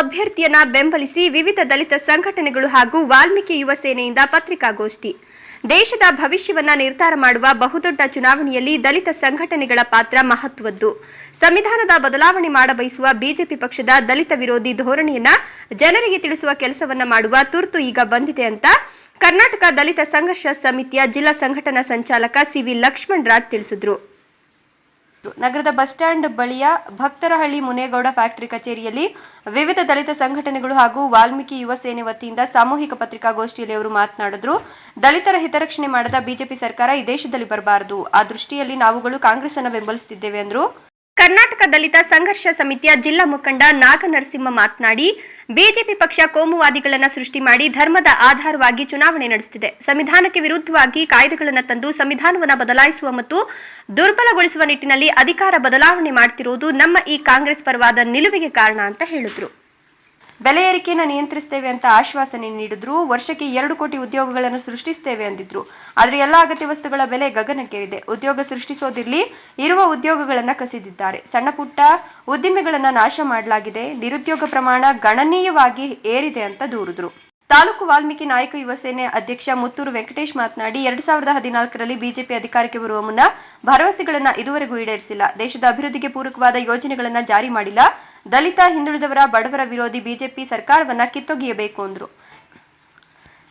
ಅಭ್ಯರ್ಥಿಯನ್ನ ಬೆಂಬಲಿಸಿ ವಿವಿಧ ದಲಿತ ಸಂಘಟನೆಗಳು ಹಾಗೂ ವಾಲ್ಮೀಕಿ ಯುವ ಸೇನೆಯಿಂದ ಪತ್ರಿಕಾಗೋಷ್ಠಿ. ದೇಶದ ಭವಿಷ್ಯವನ್ನ ನಿರ್ಧಾರ ಮಾಡುವ ಬಹುದೊಡ್ಡ ಚುನಾವಣೆಯಲ್ಲಿ ದಲಿತ ಸಂಘಟನೆಗಳ ಪಾತ್ರ ಮಹತ್ವದ್ದು. ಸಂವಿಧಾನದ ಬದಲಾವಣೆ ಮಾಡಬಯಸುವ ಬಿಜೆಪಿ ಪಕ್ಷದ ದಲಿತ ವಿರೋಧಿ ಧೋರಣೆಯನ್ನ ಜನರಿಗೆ ತಿಳಿಸುವ ಕೆಲಸವನ್ನ ಮಾಡುವ ತುರ್ತು ಈಗ ಬಂದಿದೆ ಅಂತ ಕರ್ನಾಟಕ ದಲಿತ ಸಂಘರ್ಷ ಸಮಿತಿಯ ಜಿಲ್ಲಾ ಸಂಘಟನಾ ಸಂಚಾಲಕ ಸಿವಿ ಲಕ್ಷ್ಮಣ್ ರಾಜ್ ತಿಳಿಸಿದ್ರು. ನಗರದ ಬಸ್ ಸ್ಟ್ಯಾಂಡ್ ಬಳಿಯ ಭಕ್ತರಹಳ್ಳಿ ಮುನೇಗೌಡ ಫ್ಯಾಕ್ಟರಿ ಕಚೇರಿಯಲ್ಲಿ ವಿವಿಧ ದಲಿತ ಸಂಘಟನೆಗಳು ಹಾಗೂ ವಾಲ್ಮೀಕಿ ಯುವ ಸೇನೆ ವತಿಯಿಂದ ಸಾಮೂಹಿಕ ಪತ್ರಿಕಾಗೋಷ್ಠಿಯಲ್ಲಿ ಅವರು ಮಾತನಾಡಿದ್ರು. ದಲಿತರ ಹಿತರಕ್ಷಣೆ ಮಾಡದ ಬಿಜೆಪಿ ಸರ್ಕಾರ ಈ ದೇಶದಲ್ಲಿ ಬರಬಾರದು. ಆ ದೃಷ್ಟಿಯಲ್ಲಿ ನಾವುಗಳು ಕಾಂಗ್ರೆಸ್ ಅನ್ನು ಬೆಂಬಲಿಸುತ್ತಿದ್ದೇವೆ ಎಂದರು ಕರ್ನಾಟಕ ದಲಿತ ಸಂಘರ್ಷ ಸಮಿತಿಯ ಜಿಲ್ಲಾ ಮುಖಂಡ ನಾಗನರಸಿಂಹ ಮಾತನಾಡಿ, ಬಿಜೆಪಿ ಪಕ್ಷ ಕೋಮುವಾದಿಗಳನ್ನು ಸೃಷ್ಟಿ ಮಾಡಿ ಧರ್ಮದ ಆಧಾರವಾಗಿ ಚುನಾವಣೆ ನಡೆಸುತ್ತಿದೆ. ಸಂವಿಧಾನಕ್ಕೆ ವಿರುದ್ಧವಾಗಿ ಕಾಯ್ದೆಗಳನ್ನು ತಂದು ಸಂವಿಧಾನವನ್ನು ಬದಲಾಯಿಸುವ ಮತ್ತು ದುರ್ಬಲಗೊಳಿಸುವ ನಿಟ್ಟಿನಲ್ಲಿ ಅಧಿಕಾರ ಬದಲಾವಣೆ ಮಾಡುತ್ತಿರುವುದು ನಮ್ಮ ಈ ಕಾಂಗ್ರೆಸ್ ಪರವಾದ ನಿಲುವಿಗೆ ಕಾರಣ ಅಂತ ಹೇಳಿದ್ರು. ಬೆಲೆ ಏರಿಕೆಯನ್ನು ನಿಯಂತ್ರಿಸ್ತೇವೆ ಅಂತ ಆಶ್ವಾಸನೆ ನೀಡಿದ್ರು. ವರ್ಷಕ್ಕೆ ಎರಡು ಕೋಟಿ ಉದ್ಯೋಗಗಳನ್ನು ಸೃಷ್ಟಿಸ್ತೇವೆ ಅಂದಿದ್ರು. ಆದರೆ ಎಲ್ಲ ಅಗತ್ಯ ವಸ್ತುಗಳ ಬೆಲೆ ಗಗನಕ್ಕೇರಿದೆ. ಉದ್ಯೋಗ ಸೃಷ್ಟಿಸೋದಿರ್ಲಿ, ಇರುವ ಉದ್ಯೋಗಗಳನ್ನ ಕಸಿದಿದ್ದಾರೆ. ಸಣ್ಣ ಪುಟ್ಟ ಉದ್ದಿಮೆಗಳನ್ನ ನಾಶ ಮಾಡಲಾಗಿದೆ. ನಿರುದ್ಯೋಗ ಪ್ರಮಾಣ ಗಣನೀಯವಾಗಿ ಏರಿದೆ ಅಂತ ದೂರಿದ್ರು. ತಾಲೂಕು ವಾಲ್ಮೀಕಿ ನಾಯಕ ಯುವ ಸೇನೆ ಅಧ್ಯಕ್ಷ ಮುತ್ತೂರು ವೆಂಕಟೇಶ್ ಮಾತನಾಡಿ, ಎರಡ್ ಸಾವಿರದ ಹದಿನಾಲ್ಕರಲ್ಲಿ ಬಿಜೆಪಿ ಅಧಿಕಾರಕ್ಕೆ ಬರುವ ಮುನ್ನ ಭರವಸೆಗಳನ್ನ ಇದುವರೆಗೂ ಈಡೇರಿಸಿಲ್ಲ. ದೇಶದ ಅಭಿವೃದ್ಧಿಗೆ ಪೂರಕವಾದ ಯೋಜನೆಗಳನ್ನ ಜಾರಿ ಮಾಡಿಲ್ಲ. ದಲಿತ ಹಿಂದುಳಿದವರ ಬಡವರ ವಿರೋಧಿ ಬಿಜೆಪಿ ಸರ್ಕಾರವನ್ನ ಕಿತ್ತೊಗೆಯಬೇಕು ಅಂದ್ರು.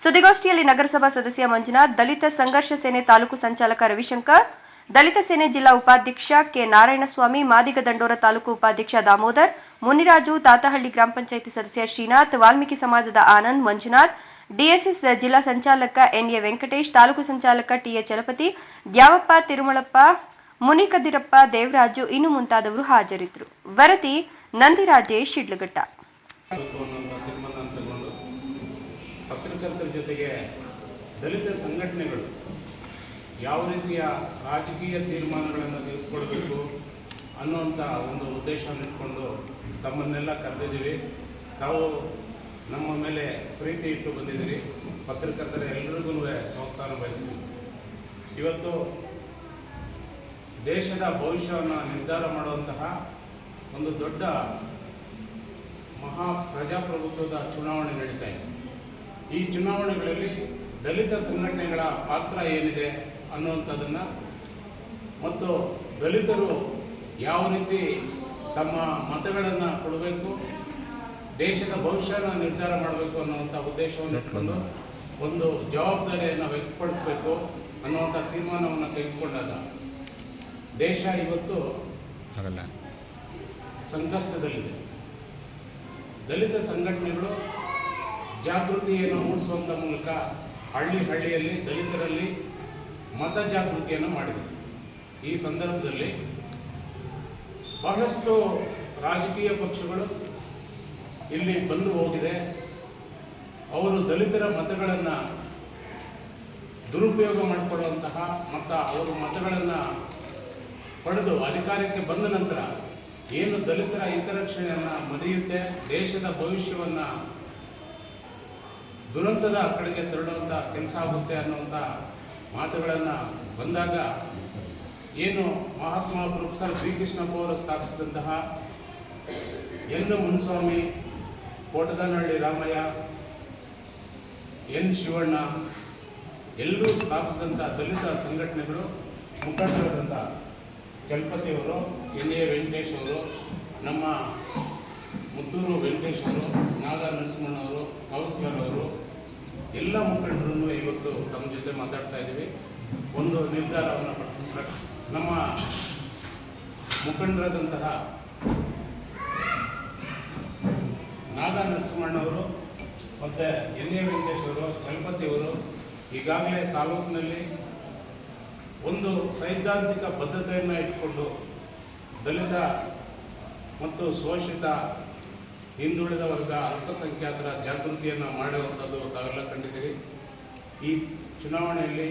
ಸುದ್ದಿಗೋಷ್ಠಿಯಲ್ಲಿ ನಗರಸಭಾ ಸದಸ್ಯ ಮಂಜುನಾಥ್, ದಲಿತ ಸಂಘರ್ಷ ಸೇನೆ ತಾಲೂಕು ಸಂಚಾಲಕ ರವಿಶಂಕರ್, ದಲಿತ ಸೇನೆ ಜಿಲ್ಲಾ ಉಪಾಧ್ಯಕ್ಷ ಕೆ ನಾರಾಯಣಸ್ವಾಮಿ, ಮಾದಿಗ ದಂಡೋರ ತಾಲೂಕು ಉಪಾಧ್ಯಕ್ಷ ದಾಮೋದರ್, ಮುನಿರಾಜು ತಾತಹಳ್ಳಿ ಗ್ರಾಮ ಪಂಚಾಯಿತಿ ಸದಸ್ಯ ಶ್ರೀನಾಥ್, ವಾಲ್ಮೀಕಿ ಸಮಾಜದ ಆನಂದ್ ಮಂಜುನಾಥ್, ಡಿಎಸ್ಎಸ್ ಜಿಲ್ಲಾ ಸಂಚಾಲಕ ಎನ್ಎ ವೆಂಕಟೇಶ್, ತಾಲೂಕು ಸಂಚಾಲಕ ಟಿಎ ಚಲಪತಿ, ದ್ಯಾವಪ್ಪ ತಿರುಮಳಪ್ಪ ಮುನಿಕದಿರಪ್ಪ ದೇವರಾಜು ಇನ್ನು ಮುಂತಾದವರು ಹಾಜರಿದ್ದರು ವರದಿ ನಂದಿರಾಜೇಶ್ ಶಿಡ್ಲಘಟ್ಟ. ಪತ್ರಕರ್ತರ ಜೊತೆಗೆ ದಲಿತ ಸಂಘಟನೆಗಳು ಯಾವ ರೀತಿಯ ರಾಜಕೀಯ ತೀರ್ಮಾನಗಳನ್ನು ತೆಗೆದುಕೊಳ್ಬೇಕು ಅನ್ನುವಂಥ ಒಂದು ಉದ್ದೇಶವನ್ನು ಇಟ್ಕೊಂಡು ತಮ್ಮನ್ನೆಲ್ಲ ಕರೆದಿದ್ದೀವಿ. ತಾವು ನಮ್ಮ ಮೇಲೆ ಪ್ರೀತಿ ಇಟ್ಟು ಬಂದಿದ್ದೀರಿ. ಪತ್ರಕರ್ತರ ಎಲ್ರಿಗೂ ಸ್ವಾಗತಾನ ಬಯಸ್ತೀವಿ ಇವತ್ತು ದೇಶದ ಭವಿಷ್ಯವನ್ನು ನಿರ್ಧಾರ ಮಾಡುವಂತಹ ಒಂದು ದೊಡ್ಡ ಮಹಾ ಪ್ರಜಾಪ್ರಭುತ್ವದ ಚುನಾವಣೆ ನಡೀತಾ ಇದೆ. ಈ ಚುನಾವಣೆಗಳಲ್ಲಿ ದಲಿತ ಸಂಘಟನೆಗಳ ಪಾತ್ರ ಏನಿದೆ ಅನ್ನುವಂಥದ್ದನ್ನು ಮತ್ತು ದಲಿತರು ಯಾವ ರೀತಿ ತಮ್ಮ ಮತಗಳನ್ನು ಕೊಡಬೇಕು, ದೇಶದ ಭವಿಷ್ಯನ ನಿರ್ಧಾರ ಮಾಡಬೇಕು ಅನ್ನುವಂಥ ಉದ್ದೇಶವನ್ನು ಇಟ್ಕೊಂಡು ಒಂದು ಜವಾಬ್ದಾರಿಯನ್ನು ವ್ಯಕ್ತಪಡಿಸಬೇಕು ಅನ್ನುವಂಥ ತೀರ್ಮಾನವನ್ನು ತೆಗೆದುಕೊಂಡಾಗ ದೇಶ ಇವತ್ತು ಸಂಕಷ್ಟದಲ್ಲಿದೆ. ದಲಿತ ಸಂಘಟನೆಗಳು ಜಾಗೃತಿಯನ್ನು ಮೂಡಿಸುವಂಥ ಮೂಲಕ ಹಳ್ಳಿ ಹಳ್ಳಿಯಲ್ಲಿ, ದಲಿತರಲ್ಲಿ ಮತ ಜಾಗೃತಿಯನ್ನು ಮಾಡಿದೆ. ಈ ಸಂದರ್ಭದಲ್ಲಿ ಬಹಳಷ್ಟು ರಾಜಕೀಯ ಪಕ್ಷಗಳು ಇಲ್ಲಿ ಬಂದು ಹೋಗಿದೆ. ಅವರು ದಲಿತರ ಮತಗಳನ್ನು ದುರುಪಯೋಗ ಮಾಡಿಕೊಳ್ಳುವಂತಹ ಮತ್ತು ಅವರ ಮತಗಳನ್ನು ಪಡೆದು ಅಧಿಕಾರಕ್ಕೆ ಬಂದ ನಂತರ ಏನು ದಲಿತರ ಹಿತರಕ್ಷಣೆಯನ್ನು ಮರೆಯುತ್ತೆ, ದೇಶದ ಭವಿಷ್ಯವನ್ನು ದುರಂತದ ಕಡೆಗೆ ತರಳುವಂಥ ಕೆಲಸ ಆಗುತ್ತೆ ಅನ್ನುವಂಥ ಮಾತುಗಳನ್ನು ಬಂದಾಗ ಏನು ಮಹಾತ್ಮ ಪ್ರೊಫೆಸರ್ ಅವರು ಸ್ಥಾಪಿಸಿದಂತಹ ಎನ್ ಮುನಸ್ವಾಮಿ ಕೋಟದನಹಳ್ಳಿ ರಾಮಯ್ಯ, ಎನ್ ಶಿವಣ್ಣ, ಎಲ್ಲರೂ ಸ್ಥಾಪಿಸಿದಂಥ ದಲಿತ ಸಂಘಟನೆಗಳು ಮುಖಂಡರಾದಂಥ ಚಲಪತಿಯವರು ಎನ್ ಎ ವೆಂಕಟೇಶ್ ಅವರು ನಮ್ಮ ಮುತ್ತೂರು ವೆಂಕಟೇಶ್ ಅವರು ನಾಗ ನರಸಿಂಹಣ್ಣವರು ಕೌನ್ಸಿಲರ್ ಅವರು ಎಲ್ಲ ಮುಖಂಡರನ್ನು ಇವತ್ತು ತಮ್ಮ ಜೊತೆ ಮಾತಾಡ್ತಾ ಇದ್ದೀವಿ. ಒಂದು ನಿರ್ಧಾರವನ್ನು ಪಡಿಸಿದ್ರೆ ನಮ್ಮ ಮುಖಂಡರಾದಂತಹ ನಾಗ ನರಸಿಂಹಣ್ಣವರು ಮತ್ತು ಎನ್ ಎ ವೆಂಕಟೇಶ್ ಅವರು ಚಲಪತಿಯವರು ಈಗಾಗಲೇ ತಾಲೂಕಿನಲ್ಲಿ ಒಂದು ಸೈದ್ಧಾಂತಿಕ ಬದ್ಧತೆಯನ್ನು ಇಟ್ಕೊಂಡು ದಲಿತ ಮತ್ತು ಶೋಷಿತ ಹಿಂದುಳಿದ ವರ್ಗ ಅಲ್ಪಸಂಖ್ಯಾತರ ಜಾಗೃತಿಯನ್ನು ಮಾಡುವಂಥದ್ದು ತಾವೆಲ್ಲ ಕಂಡಿದ್ದೀರಿ. ಈ ಚುನಾವಣೆಯಲ್ಲಿ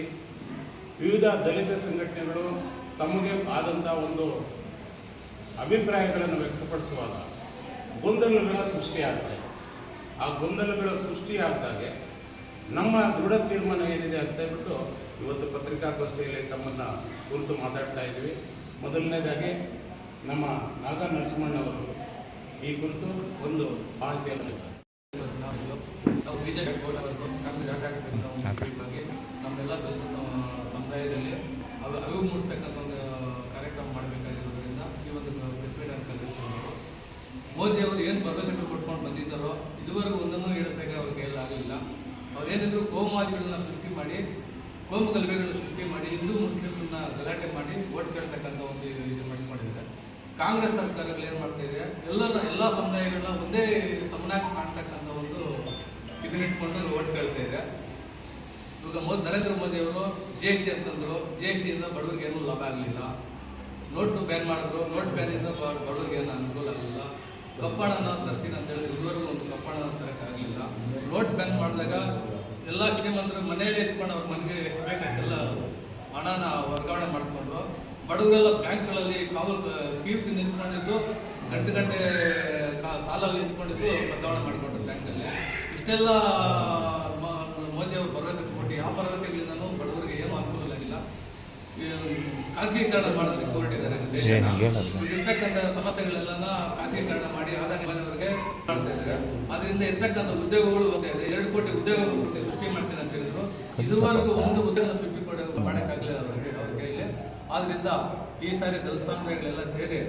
ವಿವಿಧ ದಲಿತ ಸಂಘಟನೆಗಳು ತಮಗೆ ಆದಂಥ ಒಂದು ಅಭಿಪ್ರಾಯಗಳನ್ನು ವ್ಯಕ್ತಪಡಿಸುವಾಗ ಗೊಂದಲಗಳ ಸೃಷ್ಟಿಯಾಗ್ತದೆ ಆ ಗೊಂದಲಗಳ ಸೃಷ್ಟಿಯಾದಾಗೆ ನಮ್ಮ ದೃಢ ತೀರ್ಮಾನ ಏನಿದೆ ಅಂತ ಹೇಳ್ಬಿಟ್ಟು ಇವತ್ತು ಪತ್ರಿಕಾಗೋಷ್ಠಿಯಲ್ಲಿ ತಮ್ಮನ್ನು ಕುರಿತು ಮಾತಾಡ್ತಾ ಇದ್ದೀವಿ. ಮೊದಲನೇದಾಗಿ ನಮ್ಮ ನಾಗ ನರಸಿಂಹಣ್ಣವರು ಈ ಕುರಿತು ಒಂದು ಮಾಹಿತಿಯನ್ನು. ನಾವು ಕಾಂಗ್ರೆಸ್ ಆಟ ಆಡ್ಬೇಕು ನಾವು ಬಗ್ಗೆ ನಮ್ಮೆಲ್ಲ ಸಮುದಾಯದಲ್ಲಿ ಅವು ಅರಿವು ಮೂಡಿಸ್ತಕ್ಕಂಥ ಒಂದು ಕಾರ್ಯಕ್ರಮ ಮಾಡಬೇಕಾಗಿರೋದ್ರಿಂದ ಈ ಒಂದು ಪ್ರೆಸ್ ಮೀಟ್ ಅನ್ನು ಕಲ್ಪಿಸ್ಕೊಂಡು ಮೋದಿ ಅವರು ಏನು ಬರಬೇಕಂಟು ಕೊಟ್ಕೊಂಡು ಬಂದಿದ್ದಾರೋ ಇದುವರೆಗೂ ಒಂದನ್ನು ನೀಡೋದಕ್ಕೆ ಅವ್ರ ಕೈಯಲ್ಲಿ ಆಗಲಿಲ್ಲ. ಅವ್ರು ಏನಿದ್ರು ಕೋಮುವಾದಿಗಳನ್ನ ಸೃಷ್ಟಿ ಮಾಡಿ ಕೋಮು ಗಲಭೆಗಳನ್ನು ಸೃಷ್ಟಿ ಮಾಡಿ, ಹಿಂದೂ ಮುಸ್ಲಿಮ್ನ ಗಲಾಟೆ ಮಾಡಿ ಓಟ್ ಕೇಳ್ತಕ್ಕಂಥ ಒಂದು ಇದು ಮಾಡಿದ್ದಾರೆ. ಕಾಂಗ್ರೆಸ್ ಸರ್ಕಾರಗಳು ಏನು ಮಾಡ್ತಾ ಇದೆ? ಎಲ್ಲರ ಎಲ್ಲ ಸಮುದಾಯಗಳನ್ನ ಒಂದೇ ಸಮನಾಗಿ ಕಾಣ್ತಕ್ಕಂಥ ಒಂದು ಇದನ್ನಿಟ್ಕೊಂಡು ಓಟ್ ಕೇಳ್ತಾ ಇದೆ. ಇವಾಗ ಮೋದಿ ನರೇಂದ್ರ ಮೋದಿ ಅವರು ಜಿ ಎಸ್ ಟಿ ಅಂತಂದ್ರು ಜೆ ಎಸ್ ಟಿಯಿಂದ ಬಡವರಿಗೆ ಏನೂ ಲಾಭ ಆಗಲಿಲ್ಲ. ನೋಟು ಬ್ಯಾನ್ ಮಾಡಿದ್ರು, ನೋಟ್ ಬ್ಯಾನಿಂದ ಬಡವರಿಗೆ ಏನು ಅನುಕೂಲ ಆಗಲಿಲ್ಲ. ಕಪ್ಪಣನ ತರ್ತೀನಿ ಅಂತ ಹೇಳಿದ್ರೆ ಇದುವರೆಗೂ ಒಂದು ಕಪ್ಪಣನ ತರಕ್ಕಾಗಲಿಲ್ಲ ನೋಟ್ ಬ್ಯಾನ್ ಮಾಡಿದಾಗ ಎಲ್ಲ ಶ್ರೀಮಂತರು ಮನೆಯಲ್ಲೇ ಇಟ್ಕೊಂಡು ಅವ್ರ ಮನೆಗೆ ಬೇಕಾಗಿಲ್ಲ ಹಣನ ವರ್ಗಾವಣೆ ಮಾಡಿಕೊಂಡ್ರು. ಬಡವರೆಲ್ಲ ಬ್ಯಾಂಕ್ಗಳಲ್ಲಿ ಕಾವಲ್ ಕ್ಯೂ ನಿಂತ್ಕೊಂಡಿದ್ದು, ಗಂಟೆ ಗಂಟೆ ಕಾ- ಸಾಲಲ್ಲಿ ನಿಂತ್ಕೊಂಡಿದ್ದು ವರ್ಗಾವಣೆ ಮಾಡಿಕೊಂಡ್ರು ಬ್ಯಾಂಕಲ್ಲಿ. ಇಷ್ಟೆಲ್ಲ ಮೋದಿ ಅವರು ಭರವಸೆ ಕೊಟ್ಟು, ಯಾವ ಭರವಸೆಗಳಿಂದನೂ ಬಡವರಿಗೆ ಏನೂ ಅನುಕೂಲ ಆಗಿಲ್ಲ ಖಾಸಗೀಕರಣ ಹೊರಟಿದ್ದಾರೆ ದೇಶನ ಇರ್ತಕ್ಕಂಥ ಸಮಸ್ಯೆಗಳೆಲ್ಲ ಖಾಸಗೀಕರಣ ಮಾಡಿ ಆದಾಯ ಮನೆಯವರಿಗೆ ಮಾಡ್ತಾ ಇದ್ದಾರೆ. ಅದರಿಂದ ಇರ್ತಕ್ಕಂಥ ಉದ್ಯೋಗಗಳು ಹೋಗ್ತಾ ಇದೆ. ಎರಡು ಕೋಟಿ ಉದ್ಯೋಗಗಳು ಸೃಷ್ಟಿ ಮಾಡ್ತೀನಿ ಅಂತ ಹೇಳಿದ್ರು. ಇದುವರೆಗೂ ಒಂದು ಉದ್ಯೋಗ ಸೃಷ್ಟಿ ಕೊಡ ಮಾಡೋಕ್ಕಾಗಲಿಲ್ಲ ಅವರಿಗೆ ಅವ್ರ ಇಲ್ಲಿ ಆದ್ರಿಂದ ಈ ಸಾರಿ ದಲಿತ ಸಮುದಾಯಗಳೆಲ್ಲ ಸೇರಿ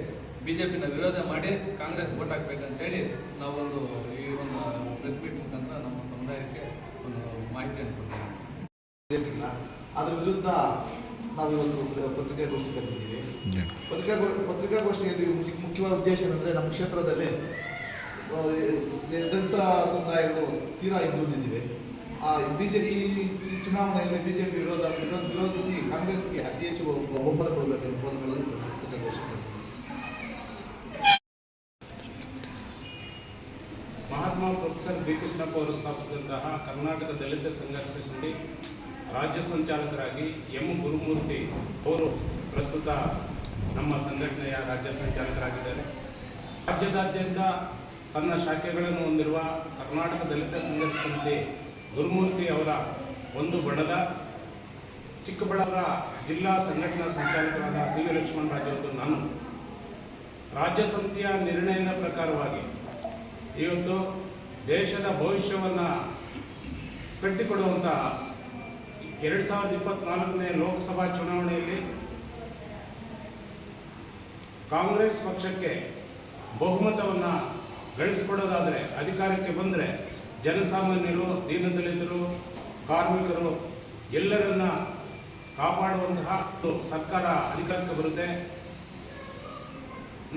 ಬಿಜೆಪಿನ ವಿರೋಧ ಮಾಡಿ ಕಾಂಗ್ರೆಸ್ ವೋಟ್ ಹಾಕ್ಬೇಕಂತೇಳಿ ನಾವೊಂದು ಈ ಒಂದು ಪ್ರೆಸ್ ಮೀಟ್ ಮುಖಾಂತರ ನಮ್ಮ ಸಮುದಾಯಕ್ಕೆ ಒಂದು ಮಾಹಿತಿಯನ್ನು ಕೊಡ್ತೀವಿ. ಅದರ ವಿರುದ್ಧ ನಾವು ಇವತ್ತು ಪತ್ರಿಕಾಗೋಷ್ಠಿ ಕರೆದಿದ್ದೀವಿ ಪತ್ರಿಕಾಗೋ ಪತ್ರಿಕಾಗೋಷ್ಠಿಯಲ್ಲಿ ಮುಖ್ಯ- ಮುಖ್ಯವಾದ ಉದ್ದೇಶ ಏನಂದರೆ ನಮ್ಮ ಕ್ಷೇತ್ರದಲ್ಲಿ ದಲಿತ ಸಮುದಾಯಗಳು ತೀರಾ ಹಿಂದುಳಿದಿವೆ. ಆ ಬಿಜೆಪಿ ಈ ಚುನಾವಣೆಯಲ್ಲಿ ಬಿಜೆಪಿ ವಿರೋಧ ವಿರೋಧ ವಿರೋಧಿಸಿ ಕಾಂಗ್ರೆಸ್ಗೆ ಅತಿ ಹೆಚ್ಚು ಬಹುಮತ ಕೊಡಬೇಕು ಕೊಡಬೇಕೆಂದು ಕೋರಿಕೊಳ್ಳಲು ಪತ್ರಿಕಾಗೋಷ್ಠಿ ಮಹಾತ್ಮ ಪ್ರೊಫೆಸರ್ ಬಿ ಕೃಷ್ಣಪ್ಪ ಅವರು ಸ್ಥಾಪಿಸಿದಂತಹ ಕರ್ನಾಟಕ ದಲಿತ ಸಂಘರ್ಷ ಸಮಿತಿ ರಾಜ್ಯ ಸಂಚಾಲಕರಾಗಿ ಎಂ ಗುರುಮೂರ್ತಿ ಅವರು ಪ್ರಸ್ತುತ ನಮ್ಮ ಸಂಘಟನೆಯ ರಾಜ್ಯ ಸಂಚಾಲಕರಾಗಿದ್ದಾರೆ. ರಾಜ್ಯದಾದ್ಯಂತ ತನ್ನ ಶಾಖೆಗಳನ್ನು ಹೊಂದಿರುವ ಕರ್ನಾಟಕ ದಲಿತ ಸಂಘರ್ಷ ಸಮಿತಿ ಗುರುಮೂರ್ತಿ ಅವರ ಒಂದು ಬಣದ ಚಿಕ್ಕಬಳ್ಳಾಪುರ ಜಿಲ್ಲಾ ಸಂಘಟನಾ ಸಂಚಾಲಕರಾದ ಸಿ ವಿ ಲಕ್ಷ್ಮಣರಾಜರದ್ದು ನಾನು. ರಾಜ್ಯ ಸಮಿತಿಯ ನಿರ್ಣಯದ ಪ್ರಕಾರವಾಗಿ ಇವತ್ತು ದೇಶದ ಭವಿಷ್ಯವನ್ನು ಕಟ್ಟಿಕೊಡುವಂಥ ಎರಡು ಸಾವಿರದ ಇಪ್ಪತ್ನಾಲ್ಕನೇ ಲೋಕಸಭಾ ಚುನಾವಣೆಯಲ್ಲಿ ಕಾಂಗ್ರೆಸ್ ಪಕ್ಷಕ್ಕೆ ಬಹುಮತವನ್ನು ಗಳಿಸ್ಕೊಡೋದಾದರೆ ಅಧಿಕಾರಕ್ಕೆ ಬಂದರೆ ಜನಸಾಮಾನ್ಯರು, ದೀನದಲಿತರು, ಕಾರ್ಮಿಕರು ಎಲ್ಲರನ್ನ ಕಾಪಾಡುವಂತಹ ಸರ್ಕಾರ ಅಧಿಕಾರಕ್ಕೆ ಬರುತ್ತೆ.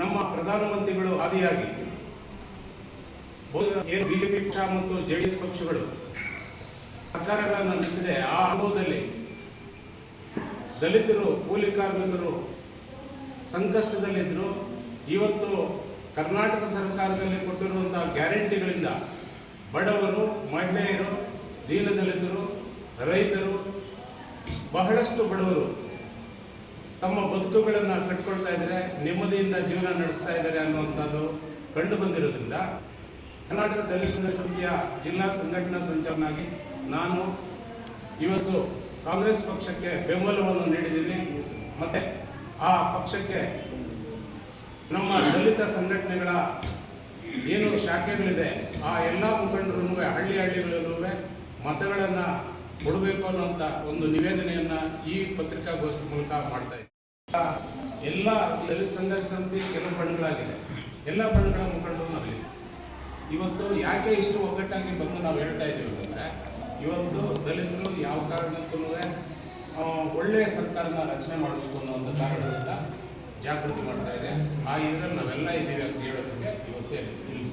ನಮ್ಮ ಪ್ರಧಾನಮಂತ್ರಿಗಳು ಆದಿಯಾಗಿ ಬಿಜೆಪಿ ಪಕ್ಷ ಮತ್ತು ಜೆಡಿಎಸ್ ಪಕ್ಷಗಳು ಸರ್ಕಾರಗಳನ್ನು ನಡೆಸಿದೆ ಆ ಅನುಭವದಲ್ಲಿ ದಲಿತರು, ಕೂಲಿ ಕಾರ್ಮಿಕರು ಸಂಕಷ್ಟದಲ್ಲಿದ್ದರು ಇವತ್ತು ಕರ್ನಾಟಕ ಸರ್ಕಾರದಲ್ಲಿ ಕೊಟ್ಟಿರುವಂತಹ ಗ್ಯಾರಂಟಿಗಳಿಂದ ಬಡವರು, ಮಹಿಳೆಯರು ದೀನದಲಿತರು ರೈತರು, ಬಹಳಷ್ಟು ಬಡವರು ತಮ್ಮ ಬದುಕುಗಳನ್ನು ಕಟ್ಕೊಳ್ತಾ ಇದ್ದಾರೆ, ನೆಮ್ಮದಿಯಿಂದ ಜೀವನ ನಡೆಸ್ತಾ ಇದ್ದಾರೆ ಅನ್ನುವಂಥದ್ದು ಕಂಡು ಬಂದಿರೋದ್ರಿಂದ ಕರ್ನಾಟಕ ದಲಿತ ಸಮಿತಿಯ ಜಿಲ್ಲಾ ಸಂಘಟನಾ ಸಂಚಾಲನಾಗಿ ನಾನು ಇವತ್ತು ಕಾಂಗ್ರೆಸ್ ಪಕ್ಷಕ್ಕೆ ಬೆಂಬಲವನ್ನು ನೀಡಿದ್ದೀನಿ. ಮತ್ತೆ ಆ ಪಕ್ಷಕ್ಕೆ ನಮ್ಮ ದಲಿತ ಸಂಘಟನೆಗಳ ಏನು ಶಾಖೆಗಳಿದೆ ಆ ಎಲ್ಲ ಮುಖಂಡರೂ ಹಳ್ಳಿ ಹಳ್ಳಿಗಳಲ್ಲೂ ಮತಗಳನ್ನು ಕೊಡಬೇಕು ಅನ್ನೋಂಥ ಒಂದು ನಿವೇದನೆಯನ್ನು ಈ ಪತ್ರಿಕಾಗೋಷ್ಠಿ ಮೂಲಕ ಮಾಡ್ತಾ ಇದ್ದೀವಿ ಆ, ಎಲ್ಲ ದಲಿತ ಸಂಘರ್ಷ ಸಮಿತಿ ಕೆಲವು ಬಣ್ಣಗಳಾಗಿದೆ ಎಲ್ಲ ಬಣ್ಣಗಳ ನಾವಿದ್ದೀವಿ ಇವತ್ತು ಯಾಕೆ ಇಷ್ಟು ಒಗ್ಗಟ್ಟಾಗಿ ಬಂದು ನಾವು ಹೇಳ್ತಾ ಇದ್ದೀವಿ ಅಂತಂದರೆ, ಇವತ್ತು ದಲಿತರು ಯಾವ ಕಾರಣಕ್ಕೂ ಒಳ್ಳೆಯ ಸರ್ಕಾರನ ರಚನೆ ಮಾಡಬೇಕು ಅನ್ನೋ ಒಂದು ಕಾರಣದಿಂದ ಜಾಗೃತಿ ಮಾಡ್ತಾ ಇದೆ. ಆ ಇದರಲ್ಲಿ ನಾವೆಲ್ಲ ಇದ್ದೀವಿ ಅಂತ ಹೇಳೋದಕ್ಕೆ ಇವತ್ತೇ ಇಲ್ಲಿ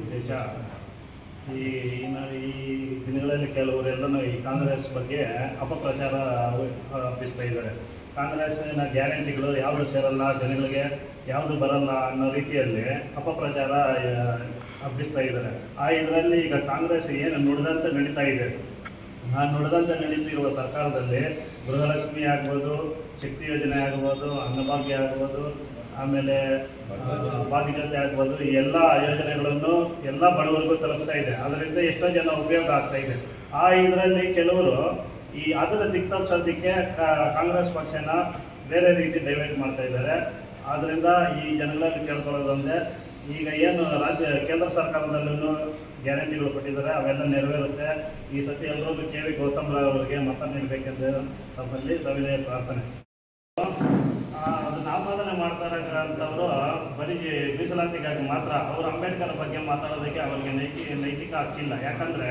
ಉದ್ದೇಶ ಈ ಇನ್ನು ಈ ದಿನಗಳಲ್ಲಿ ಕೆಲವರೆಲ್ಲನೂ ಈ ಕಾಂಗ್ರೆಸ್ ಬಗ್ಗೆ ಅಪಪ್ರಚಾರ ಹಬ್ಬಿಸ್ತಾ ಇದ್ದಾರೆ. ಕಾಂಗ್ರೆಸ್ನ ಗ್ಯಾರಂಟಿಗಳು ಯಾವುದು ಸೇರಲ್ಲ, ಜನಗಳಿಗೆ ಯಾವುದು ಬರಲ್ಲ ಅನ್ನೋ ರೀತಿಯಲ್ಲಿ ಅಪಪ್ರಚಾರ ಹಬ್ಬಿಸ್ತಾ ಇದ್ದಾರೆ. ಆ ಇದರಲ್ಲಿ ಈಗ ಕಾಂಗ್ರೆಸ್ ಏನು ನುಡಿದಂತೆ ನಡೀತಾ ಇದೆ? ಆ ನುಡಿದಂತೆ ನಡೀತಿರುವ ಸರ್ಕಾರದಲ್ಲಿ ಗೃಹಲಕ್ಷ್ಮಿ ಆಗ್ಬೋದು, ಶಕ್ತಿ ಯೋಜನೆ ಆಗ್ಬೋದು, ಅನ್ನಭಾಗ್ಯ ಆಗ್ಬೋದು, ಆಮೇಲೆ ಬಾಧ್ಯತೆ ಆಗ್ಬೋದು, ಈ ಎಲ್ಲ ಯೋಜನೆಗಳನ್ನು ಎಲ್ಲ ಬಡವರಿಗೂ ತಲುಪ್ತಾ ಇದೆ. ಅದರಿಂದ ಎಷ್ಟೋ ಜನ ಉಪಯೋಗ ಆಗ್ತಾ ಇದೆ. ಆ ಇದರಲ್ಲಿ ಕೆಲವರು ಈ ಅದರ ದಿಕ್ತಪ್ಸೋದಕ್ಕೆ ಕಾಂಗ್ರೆಸ್ ಪಕ್ಷನ ಬೇರೆ ರೀತಿ ಡೈವರ್ಟ್ ಮಾಡ್ತಾ ಇದ್ದಾರೆ. ಆದ್ದರಿಂದ ಈ ಜನಗಳಲ್ಲಿ ಕೇಳ್ಕೊಳ್ಳೋದಂದ್ರೆ ಈಗ ಏನು ರಾಜ್ಯ, ಕೇಂದ್ರ ಸರ್ಕಾರದಲ್ಲೂ ಗ್ಯಾರಂಟಿಗಳು ಕೊಟ್ಟಿದ್ದಾರೆ, ಅವೆಲ್ಲ ನೆರವೇರುತ್ತೆ. ಈ ಸತಿ ಎಲ್ಲರೂ ಕೆ ವಿ ಗೌತಮ್ ರಾವ್ ಅವರಿಗೆ ಮತ ನೀಡಬೇಕೆಂದು ತಮ್ಮಲ್ಲಿ ಸವಿನಯ ಪ್ರಾರ್ಥನೆ ಆ, ಅದನ್ನ ಆಪಾದನೆ ಮಾಡ್ತಾ ಇರೋಂಥವ್ರು ಬರೀ ಮೀಸಲಾತಿಗಾಗಿ ಮಾತ್ರ ಅವರು ಅಂಬೇಡ್ಕರ್ ಬಗ್ಗೆ ಮಾತಾಡೋದಕ್ಕೆ ಅವರಿಗೆ ನೈತಿಕ ನೈತಿಕ ಹಕ್ಕಿಲ್ಲ ಯಾಕಂದ್ರೆ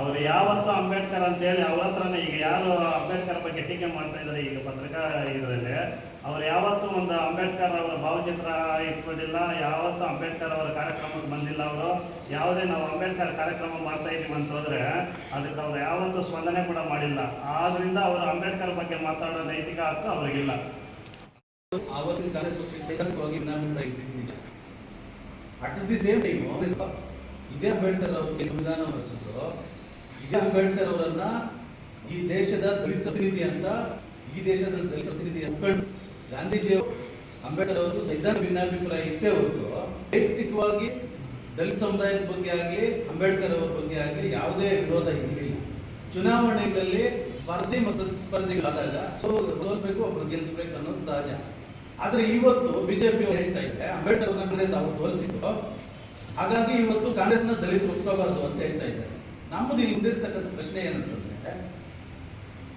ಅವರು ಯಾವತ್ತೂ ಅಂಬೇಡ್ಕರ್ ಅಂತೇಳಿ ಅವ್ರ ಹತ್ರನೇ ಈಗ ಯಾರು ಅಂಬೇಡ್ಕರ್ ಬಗ್ಗೆ ಟೀಕೆ ಮಾಡ್ತಾ ಇದ್ದಾರೆ ಈಗ ಪತ್ರಿಕಾ ಇದರಲ್ಲಿ, ಅವ್ರು ಯಾವತ್ತೂ ಒಂದು ಅಂಬೇಡ್ಕರ್ ಅವರ ಭಾವಚಿತ್ರ ಇಟ್ಕೊಂಡಿಲ್ಲ, ಯಾವತ್ತೂ ಅಂಬೇಡ್ಕರ್ ಅವರ ಕಾರ್ಯಕ್ರಮಕ್ಕೆ ಬಂದಿಲ್ಲ ಅವರು. ಯಾವುದೇ ನಾವು ಅಂಬೇಡ್ಕರ್ ಕಾರ್ಯಕ್ರಮ ಮಾಡ್ತಾ ಇದೀವಿ ಅಂತ ಹೋದ್ರೆ ಅದಕ್ಕೆ ಅವ್ರು ಯಾವತ್ತೂ ಸ್ಪಂದನೆ ಕೂಡ ಮಾಡಿಲ್ಲ. ಆದ್ರಿಂದ ಅವರು ಅಂಬೇಡ್ಕರ್ ಬಗ್ಗೆ ಮಾತಾಡೋ ನೈತಿಕ ಹಕ್ಕು ಅವ್ರಿಗಿಲ್ಲ. ಆವತ್ತಿನ ಕಾರ್ಯಸೂಚಿ ಹೋಗಿ ನಿಜ ಅಟ್ ದಿ ಸೇಮ್ ಟೈಮ್ ಇದೇ ಅಂಬೇಡ್ಕರ್ ಅವರಿಗೆ ಸಂವಿಧಾನ ರಚಿಸಿದ್ರು ಇದೇ ಅಂಬೇಡ್ಕರ್ ಅವರನ್ನ ಈ ದೇಶದ ದಲಿತ ಪ್ರತಿನಿಧಿ ಅಂತ, ಈ ದೇಶದ ದಲಿತ ಪ್ರತಿನಿಧಿ ಮುಖಂಡ ಗಾಂಧೀಜಿ ಅಂಬೇಡ್ಕರ್ ಅವರು ಸೈದ್ಧಾಂತಿಕ ಭಿನ್ನಾಭಿಪ್ರಾಯ ಇತ್ತೇ ಹೊರತು, ವೈಯಕ್ತಿಕವಾಗಿ ದಲಿತ ಸಮುದಾಯದ ಬಗ್ಗೆ ಆಗಲಿ, ಅಂಬೇಡ್ಕರ್ ಅವರ ಬಗ್ಗೆ ಆಗಲಿ ಯಾವುದೇ ವಿರೋಧ ಇರಲಿಲ್ಲ. ಚುನಾವಣೆಗಳಲ್ಲಿ ಸ್ಪರ್ಧೆ ಮತ್ತು ಸ್ಪರ್ಧೆಗಳಾದಾಗ ಒಬ್ರು ಗೆಲ್ಲಿಸ್ಬೇಕು ಅನ್ನೋದು ಸಹಜ. ಆದ್ರೆ ಇವತ್ತು ಬಿಜೆಪಿ ಹೇಳ್ತಾ ಇದ್ದಾರೆ ಅಂಬೇಡ್ಕರ್ ಕಾಂಗ್ರೆಸ್ ಅವ್ರು ತೋರಿಸಿದ್ರು ಹಾಗಾಗಿ ಇವತ್ತು ಕಾಂಗ್ರೆಸ್ನ ದಲಿತರು ಒಪ್ಕೋಬಾರ್ದು ಅಂತ ಹೇಳ್ತಾ ಇದ್ದಾರೆ. ನಮ್ಮದು ಇಲ್ಲಿ ಮುಂದಿರ್ತಕ್ಕಂಥ ಪ್ರಶ್ನೆ ಏನಂತಂದ್ರೆ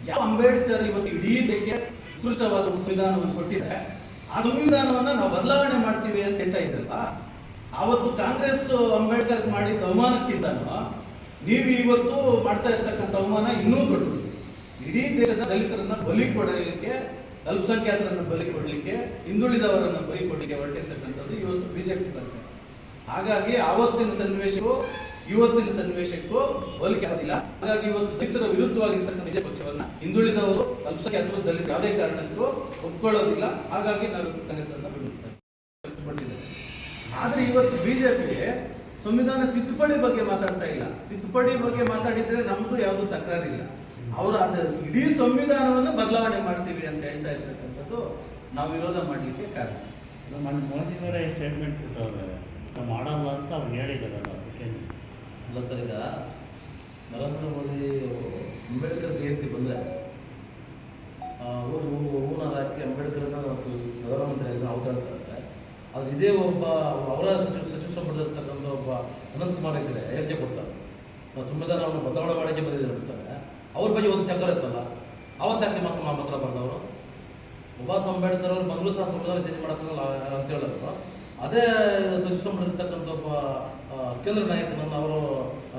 ಯಾವ ಅಂಬೇಡ್ಕರ್ ಇವತ್ತು ಇಡೀ ದೇಶಕ್ಕೆ ಉತ್ಕೃಷ್ಟವಾದ ಸಂವಿಧಾನವನ್ನು ಕೊಟ್ಟಿದೆ ಆ ಸಂವಿಧಾನವನ್ನ ನಾವು ಬದಲಾವಣೆ ಮಾಡ್ತೀವಿ ಅಂತ ಹೇಳ್ತಾ ಇದ್ರಲ್ಲ ಆವತ್ತು ಕಾಂಗ್ರೆಸ್ ಅಂಬೇಡ್ಕರ್ ಮಾಡಿದ ಅವಮಾನಕ್ಕಿಂತನೂ ನೀವು ಇವತ್ತು ಮಾಡ್ತಾ ಇರ್ತಕ್ಕಂಥ ಅವಮಾನ ಇನ್ನೂ ದೊಡ್ಡದು. ಇಡೀ ದೇಶದ ದಲಿತರನ್ನ ಬಲಿ ಕೊಡಲಿಕ್ಕೆ ಅಲ್ಪಸಂಖ್ಯಾತರನ್ನ ಬಲಿ ಕೊಡಲಿಕ್ಕೆ, ಹಿಂದುಳಿದವರನ್ನು ಬಲಿ ಕೊಡಲಿಕ್ಕೆ ಹೊರಟಿರ್ತಕ್ಕಂಥದ್ದು ಇವತ್ತು ಬಿಜೆಪಿ ಸರ್ಕಾರ. ಹಾಗಾಗಿ ಆವತ್ತಿನ ಸನ್ನಿವೇಶಕ್ಕೂ, ಇವತ್ತಿನ ಸನ್ನಿವೇಶಕ್ಕೂ ಹೋಲಿಕೆ ಆಗಿಲ್ಲ ಹಾಗಾಗಿ ಇವತ್ತು ದಲಿತರ ವಿರುದ್ಧವಾಗಿರ್ತಕ್ಕಂಥ ಬಿಜೆಪಿ ಪಕ್ಷವನ್ನ ಹಿಂದುಳಿದವರು, ಅಲ್ಪಸಂಖ್ಯಾತರು ದಲಿತ ಯಾವುದೇ ಕಾರಣಕ್ಕೂ ಒಪ್ಕೊಳ್ಳೋದಿಲ್ಲ. ಹಾಗಾಗಿ ನಾವು ಕಾಂಗ್ರೆಸ್ ಅನ್ನ ಆದರೆ ಇವತ್ತು ಬಿಜೆಪಿ ಸಂವಿಧಾನ ತಿದ್ದುಪಡಿ ಬಗ್ಗೆ ಮಾತಾಡ್ತಾ ಇಲ್ಲ. ತಿದ್ದುಪಡಿ ಬಗ್ಗೆ ಮಾತಾಡಿದ್ರೆ ನಮ್ದು ಯಾವುದು ತಕರಾರಿಲ್ಲ. ಅವರು ಅದ ಇಡೀ ಸಂವಿಧಾನವನ್ನು ಬದಲಾವಣೆ ಮಾಡ್ತೀವಿ ಅಂತ ಹೇಳ್ತಾ ಇರ್ತಕ್ಕಂಥದ್ದು ನಾವು ವಿರೋಧ ಮಾಡಲಿಕ್ಕೆ ಕಾರಣ. ನಮ್ಮ ಮೋದಿಯವರೇ ಸ್ಟೇಟ್ಮೆಂಟ್ ಕೊಟ್ಟವ್ರೆ. ನಾವು ಮಾಡಲ್ಲ ಅಂತ ಅವ್ರು ಹೇಳಿದಾರಲ್ಲ ಅದಕ್ಕೆ. ಅಲ್ಲ ಸರ್ ಈಗ ನರೇಂದ್ರ ಮೋದಿ ಅಂಬೇಡ್ಕರ್ ಜಯಂತಿ ಬಂದರೆ ಅವರು ಊರಿನ ರಾಜಕೀಯ ಅಂಬೇಡ್ಕರ್ನ ಮತ್ತು ಪ್ರಧಾನಮಂತ್ರಿಯಾಗಿ ಅವತಾಡ್ತಾರೆ ಆದರೆ ಇದೇ ಒಬ್ಬ ಅವರ ಸಚಿವ ಸಚಿವ ಸಂಪುಟದಲ್ಲಿರ್ತಕ್ಕಂಥ ಒಬ್ಬ ಅನಂತ್ ಕುಮಾರ್ ಇದ್ದಾರೆ ಹೇಳಿಕೆ ಕೊಡ್ತಾರೆ. ನಾವು ಸಂವಿಧಾನವನ್ನು ಬದಲಾವಣೆ ಮಾಡೋಕ್ಕೆ ಬಂದಿದ್ದಾರೆ ಅಂತಾರೆ. ಅವ್ರ ಬಗ್ಗೆ ಒಂದು ಚಕ್ಕರ್ ಇತ್ತಲ್ಲ ಅವತ್ತಾಕೆ ಮಾತ್ರ ಹತ್ರ ಬಂದವರು? ಸುಭಾಷ್ ಅಂಬೇಡ್ಕರ್ ಅವರು ಮಂಗಳೂರು ಸಹ ಸಂವಿಧಾನ ಚೇಂಜ್ ಮಾಡ್ತಾರಲ್ಲ ಅಂತ ಹೇಳಿದ್ರು. ಅದೇ ಸಚಿವ ಇರ್ತಕ್ಕಂಥ ಒಬ್ಬ ಕೇಂದ್ರ ನಾಯಕನನ್ನು ಅವರು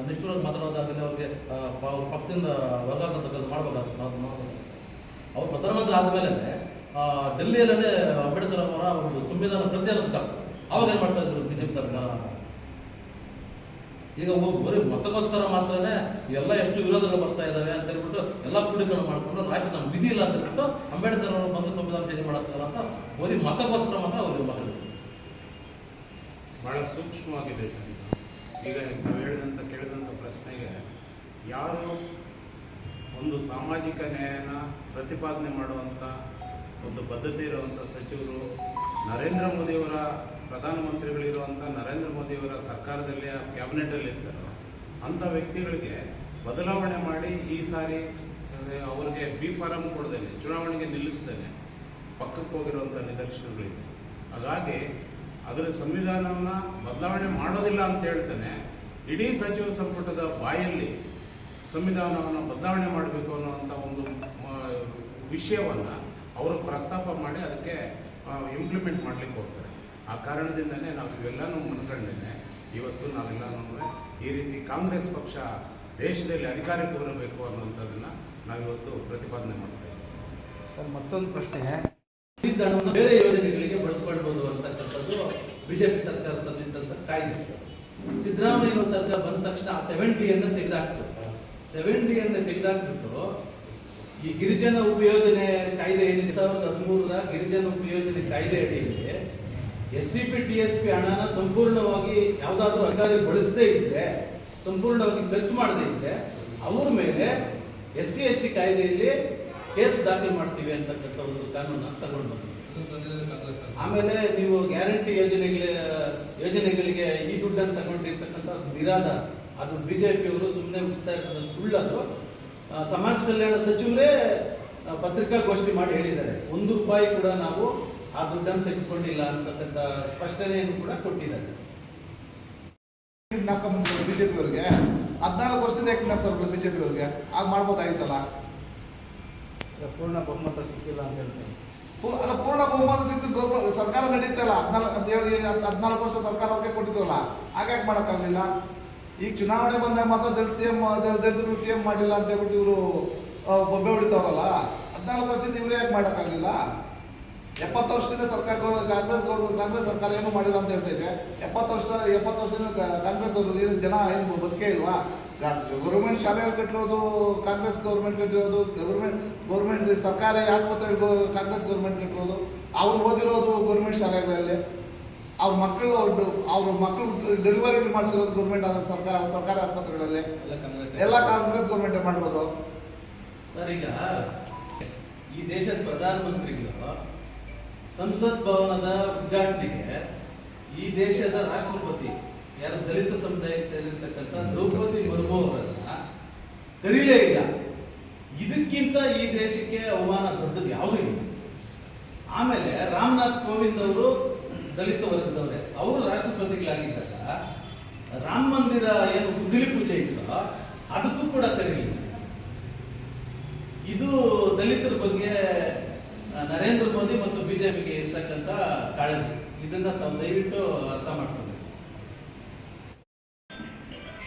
ನಿಷ್ಠೂರ ಮಾತನಾಡೋದಾಗಲಿ ಅವ್ರಿಗೆ ಅವ್ರ ಪಕ್ಷದಿಂದ ವರ್ಗಾಂತ ಕೆಲಸ ಮಾಡ್ಬೇಕಾಗ್ತದೆ ನಾವು ಅವ್ರು ಪ್ರಧಾನಮಂತ್ರಿ ಆದಮೇಲೆ ಡೆಲ್ಲಿಯಲ್ಲೇ ಅಂಬೇಡ್ಕರ್ ಅವರ ಒಂದು ಸಂವಿಧಾನ ಪ್ರತಿ ಸುಟ್ಟಾಗ್ತದೆ ಅವಾಗ ಏನು ಮಾಡ್ತಾ ಇದ್ರು ಬಿಜೆಪಿ ಸರ್ಕಾರ? ಈಗ ಬರೀ ಮತಗೋಸ್ಕರ ಮಾತ್ರನೇ ಎಲ್ಲ ಎಷ್ಟು ವಿರೋಧಗಳು ಬರ್ತಾ ಇದ್ದಾವೆ ಅಂತ ಹೇಳ್ಬಿಟ್ಟು ಎಲ್ಲ ಕೂಡಿಕೊಂಡು ಮಾಡಿಕೊಂಡು ರಾಜ್ಯ ನಮ್ಮ ವಿಧಿ ಇಲ್ಲ ಅಂತ ಹೇಳ್ಬಿಟ್ಟು ಅಂಬೇಡ್ಕರ್ ಅವರು ಬಂದು ಸಂವಿಧಾನ ಚೇಂಜ್ ಮಾಡ್ತಾರ ಅಂತ ಬರೀ ಮತಗೋಸ್ಕರ ಮಾತ್ರ ಅವರು ಮಾತಾಡಿದ್ರು. ಬಹಳ ಸೂಕ್ಷ್ಮವಾಗಿದೆ ಈಗ ನಾವು ಹೇಳಿದಂಥ ಕೇಳಿದಂಥ ಪ್ರಶ್ನೆಗೆ ಯಾರು ಒಂದು ಸಾಮಾಜಿಕ ನ್ಯಾಯನ ಪ್ರತಿಪಾದನೆ ಮಾಡುವಂಥ ಒಂದು ಬದ್ಧತೆ ಇರುವಂಥ ಸಚಿವರು ನರೇಂದ್ರ ಮೋದಿಯವರ ಪ್ರಧಾನಮಂತ್ರಿಗಳಿರುವಂಥ ನರೇಂದ್ರ ಮೋದಿಯವರ ಸರ್ಕಾರದಲ್ಲಿ ಆ ಕ್ಯಾಬಿನೆಟಲ್ಲಿ ಇರ್ತಾರೋ ಅಂಥ ವ್ಯಕ್ತಿಗಳಿಗೆ ಬದಲಾವಣೆ ಮಾಡಿ ಈ ಸಾರಿ ಅವರಿಗೆ ಬಿ ಫಾರಂ ಕೊಡ್ದೇನೆ ಚುನಾವಣೆಗೆ ನಿಲ್ಲಿಸ್ದೇನೆ ಪಕ್ಕಕ್ಕೆ ಹೋಗಿರುವಂಥ ನಿದರ್ಶನಗಳಿದೆ. ಹಾಗಾಗಿ ಅದರ ಸಂವಿಧಾನವನ್ನು ಬದಲಾವಣೆ ಮಾಡೋದಿಲ್ಲ ಅಂತ ಹೇಳ್ತಾನೆ. ಇಡೀ ಸಚಿವ ಸಂಪುಟದ ಬಾಯಲ್ಲಿ ಸಂವಿಧಾನವನ್ನು ಬದಲಾವಣೆ ಮಾಡಬೇಕು ಅನ್ನುವಂಥ ಒಂದು ವಿಷಯವನ್ನು ಅವರು ಪ್ರಸ್ತಾಪ ಮಾಡಿ ಅದಕ್ಕೆ ಇಂಪ್ಲಿಮೆಂಟ್ ಮಾಡಲಿಕ್ಕೆ ಹೋಗ್ತಾರೆ. ಆ ಕಾರಣದಿಂದಲೇ ನಾವು ಇವೆಲ್ಲನೂ ಮನಗಂಡೇನೆ ಇವತ್ತು ನಾವೆಲ್ಲನೂ ಈ ರೀತಿ ಕಾಂಗ್ರೆಸ್ ಪಕ್ಷ ದೇಶದಲ್ಲಿ ಅಧಿಕಾರಕ್ಕೆ ಬರಬೇಕು ಅನ್ನುವಂಥದ್ದನ್ನು ನಾವಿವತ್ತು ಪ್ರತಿಪಾದನೆ ಮಾಡ್ತಾ ಇದ್ದೀವಿ. ಸರ್ ಮತ್ತೊಂದು ಪ್ರಶ್ನೆ. ಹಣವನ್ನು ಬೇರೆ ಯೋಜನೆಗಳಿಗೆ ಬಳಸ್ಕೊಳ್ಬೋದು ಅಂತಕ್ಕಂಥದ್ದು ಬಿಜೆಪಿ ಸರ್ಕಾರ ತಂದಿದ್ದಂಥ ಕಾಯ್ದೆ. ಸಿದ್ದರಾಮಯ್ಯ ಸರ್ಕಾರ ಬಂದ ತಕ್ಷಣ ಆ ಸೆವೆನ್ ಡಿ ಅನ್ನು ತೆಗೆದಾಕ್ತು ಸೆವೆನ್ ಡಿ ಅನ್ನು ತೆಗೆದಾಕ್ಬಿಟ್ಟು ಈ ಗಿರಿಜನ ಉಪಯೋಜನೆ ಕಾಯ್ದೆ ಏನಿದೆ? ಸಾವಿರದ ಹದಿಮೂರರ ಗಿರಿಜನ ಉಪಯೋಜನೆ ಕಾಯ್ದೆ ಅಡಿಯಲ್ಲಿ S C P T S P ಹಣನ ಸಂಪೂರ್ಣವಾಗಿ ಯಾವುದಾದ್ರೂ ಅಧಿಕಾರಿ ಬಳಸದೇ ಇದ್ರೆ ಸಂಪೂರ್ಣವಾಗಿ ಖರ್ಚು ಮಾಡದೇ ಇದ್ರೆ ಅವ್ರ ಮೇಲೆ ಎಸ್ ಸಿ ಎಸ್ ಟಿ ಕಾಯ್ದೆಯಲ್ಲಿ ಕೇಸ್ ದಾಖಲು ಮಾಡ್ತೀವಿ ಅಂತಕ್ಕಂಥ ಒಂದು ಕಾನೂನನ್ನು ತಗೊಂಡು ಸರ್ಕಾರ. ಆಮೇಲೆ ನೀವು ಗ್ಯಾರಂಟಿ ಯೋಜನೆಗಳ ಯೋಜನೆಗಳಿಗೆ ಈ ದುಡ್ಡನ್ನು ತಗೊಂಡಿರ್ತಕ್ಕಂಥ ನಿರಾಧಾರ ಅದು ಬಿ ಜೆ ಪಿಯವರು ಸುಮ್ಮನೆ ಮುಗಿಸ್ತಾ ಇರ್ತಕ್ಕಂಥ ಸುಳ್ಳದು ಸಮಾಜ ಕಲ್ಯಾಣ ಸಚಿವರೇ ಪತ್ರಿಕಾಗೋಷ್ಠಿ ಮಾಡಿ ಹೇಳಿದ್ದಾರೆ. ಒಂದು ರೂಪಾಯಿ ಕೂಡ ನಾವು ಆ ದುಡ್ಡನ್ನು ತೆಗೆದುಕೊಂಡಿಲ್ಲ ಅಂತಕ್ಕಂಥ ಸ್ಪಷ್ಟನೆಯನ್ನು ಕೂಡ ಕೊಟ್ಟಿದ್ದಾರೆ. ಜ್ಞಾಪಕ ಬಂದಿಲ್ಲ ಬಿಜೆಪಿ ಅವರಿಗೆ ಹದಿನಾಲ್ಕು ವರ್ಷದಿಂದ ಯಾಕೆ ಜ್ಞಾಪಕ ಬರಲ್ಲ ಬಿಜೆಪಿ ಅವರಿಗೆ ಆಗ ಮಾಡ್ಬೋದಾಗಿತ್ತಲ್ಲ? ಪೂರ್ಣ ಬಹುಮತ ಸಿಕ್ಕಿಲ್ಲ ಅಂತ ಹೇಳ್ತಾರೆ. ಅಲ್ಲ ಪೂರ್ಣ ಬಹುಮತ ಸಿಕ್ತು ಸರ್ಕಾರ ನಡೀತಲ್ಲ ಹದಿನಾಲ್ಕು ಹದಿನಾಲ್ಕು ವರ್ಷ ಸರ್ಕಾರ ಅವ್ರಿಗೆ ಕೊಟ್ಟಿದ್ರಲ್ಲ ಯಾಕೆ ಮಾಡೋಕ್ಕಾಗಲಿಲ್ಲ? ಈಗ ಚುನಾವಣೆ ಬಂದಾಗ ಮಾತ್ರ ದಲಿತ ಸಿ ಎಂ ದಲಿತರು ಸಿ ಎಂ ಮಾಡಿಲ್ಲ ಅಂತ ಹೇಳ್ಬಿಟ್ಟು ಇವರು ಬೊಬ್ಬೆ ಹೊಡಿತಾವ್ರಲ್ಲ ಹದಿನಾಲ್ಕು ವರ್ಷದಿಂದ ಇವರು ಯಾಕೆ ಮಾಡೋಕ್ಕಾಗಲಿಲ್ಲ? ಎಪ್ಪತ್ತು ವರ್ಷದಿಂದ ಸರ್ಕಾರ ಕಾಂಗ್ರೆಸ್ ಗೌರ್ಮೆಂಟ್ ಕಾಂಗ್ರೆಸ್ ಸರ್ಕಾರ ಏನು ಮಾಡಿಲ್ಲ ಅಂತ ಹೇಳ್ತಾ ಇದೆ ಎಪ್ಪತ್ತು ವರ್ಷ ಎಪ್ಪತ್ತು ವರ್ಷದಿಂದ ಕಾಂಗ್ರೆಸ್ ಅವರು ಏನು ಜನ ಏನು ಬದುಕೇ ಇಲ್ವಾ? ಗೌರ್ಮೆಂಟ್ ಶಾಲೆಗಳು ಕಟ್ಟಿರೋದು ಕಾಂಗ್ರೆಸ್ ಗೌರ್ಮೆಂಟ್ ಕಟ್ಟಿರೋದು ಗೌರ್ಮೆಂಟ್ ಗೌರ್ಮೆಂಟ್ ಸರ್ಕಾರಿ ಆಸ್ಪತ್ರೆ ಕಾಂಗ್ರೆಸ್ ಗೌರ್ಮೆಂಟ್ ಕಟ್ಟಿರೋದು. ಅವ್ರು ಓದಿರೋದು ಗೌರ್ಮೆಂಟ್ ಶಾಲೆಗಳಲ್ಲಿ. ಅವ್ರ ಮಕ್ಕಳು ಅವ್ರ ಮಕ್ಕಳು ಡೆಲಿವರಿ ಮಾಡಿಸಿರೋದು ಗೌರ್ಮೆಂಟ್ ಸರ್ಕಾರ ಸರ್ಕಾರಿ ಆಸ್ಪತ್ರೆಗಳಲ್ಲಿ. ಎಲ್ಲ ಕಾಂಗ್ರೆಸ್ ಎಲ್ಲ ಕಾಂಗ್ರೆಸ್ ಗೌರ್ಮೆಂಟ್ ಮಾಡಿರೋದು ಸರ್ ಈಗ ಈ ದೇಶದ ಪ್ರಧಾನಮಂತ್ರಿಗಳು ಸಂಸತ್ ಭವನದ ಉದ್ಘಾಟನೆಗೆ ಈ ದೇಶದ ರಾಷ್ಟ್ರಪತಿ ಯಾರು ದಲಿತ ಸಮುದಾಯಕ್ಕೆ ಸೇರಿರ್ತಕ್ಕಂಥ ದ್ರೌಪದಿ ಮುರ್ಮು ಅವರನ್ನ ಕರೀಲೇ ಇಲ್ಲ. ಇದಕ್ಕಿಂತ ಈ ದೇಶಕ್ಕೆ ಅವಮಾನ ದೊಡ್ಡದು ಯಾವುದೂ ಇಲ್ಲ. ಆಮೇಲೆ ರಾಮನಾಥ್ ಕೋವಿಂದ್ ಅವರು ದಲಿತ ವರ್ಗದವರೇ, ಅವರು ರಾಷ್ಟ್ರಪತಿಗಳಾಗಿದ್ದಾಗ ರಾಮ ಮಂದಿರ ಏನು ಗುದ್ದಲಿ ಪೂಜೆ ಇತ್ತೋ ಅದಕ್ಕೂ ಕೂಡ ಕರೀಲಿಲ್ಲ. ಇದು ದಲಿತರ ಬಗ್ಗೆ ನರೇಂದ್ರ ಮೋದಿ ಮತ್ತು ಬಿಜೆಪಿಗೆ ಇರ್ತಕ್ಕಂಥ ಕಾಳಜಿ. ಇದನ್ನ ತಾವು ದಯವಿಟ್ಟು ಅರ್ಥ ಮಾಡ್ಕೊಬೇಕು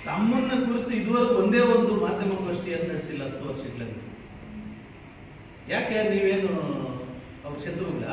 ತಮ್ಮನ್ನ ಕುರಿತು ಇದುವರೆಗೂ ಒಂದೇ ಒಂದು ಮಾಧ್ಯಮಗೋಷ್ಠಿಯನ್ನು ನಡೆಸಿಲ್ಲ ಹತ್ತು ವರ್ಷಗಳಲ್ಲಿ ಯಾಕೆ, ನೀವೇನು ಅವ್ರ ಶತ್ರುಗಳ?